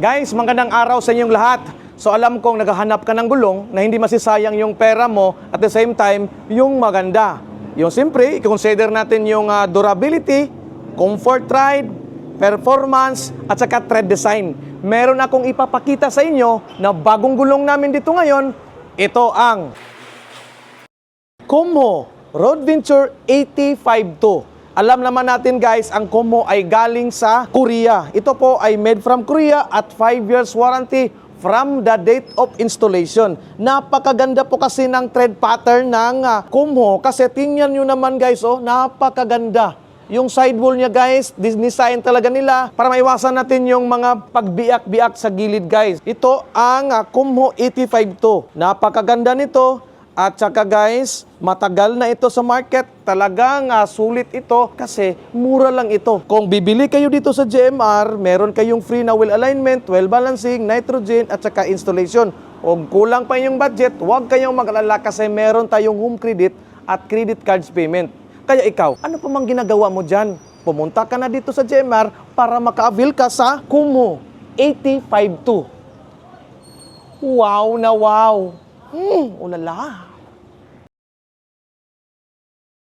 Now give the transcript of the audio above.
Guys, magandang araw sa inyong lahat. So alam kong naghahanap ka ng gulong na hindi masisayang yung pera mo at the same time, yung maganda. Yung siyempre, i-consider natin yung ah, durability, comfort ride, performance, at saka tread design. Meron akong ipapakita sa inyo na bagong gulong namin dito ngayon. Ito ang Kumo Road Venture 852. Alam naman natin guys, ang Kumo ay galing sa Korea. Ito po ay made from Korea at 5 years warranty from the date of installation. Napakaganda po kasi ng tread pattern ng uh, Kumo kasi tingnan nyo naman guys, oh, napakaganda. Yung sidewall niya guys, design talaga nila para maiwasan natin yung mga pagbiak-biak sa gilid guys. Ito ang uh, Kumho 852. Napakaganda nito. At saka guys, matagal na ito sa market. Talagang ah, sulit ito kasi mura lang ito. Kung bibili kayo dito sa GMR, meron kayong free na wheel alignment, well balancing, nitrogen at saka installation. Kung kulang pa yung budget, huwag kayong mag-alala kasi meron tayong home credit at credit cards payment. Kaya ikaw, ano pa mang ginagawa mo dyan? Pumunta ka na dito sa GMR para maka-avail ka sa Kumo 852. Wow na wow! Hmm, ulala.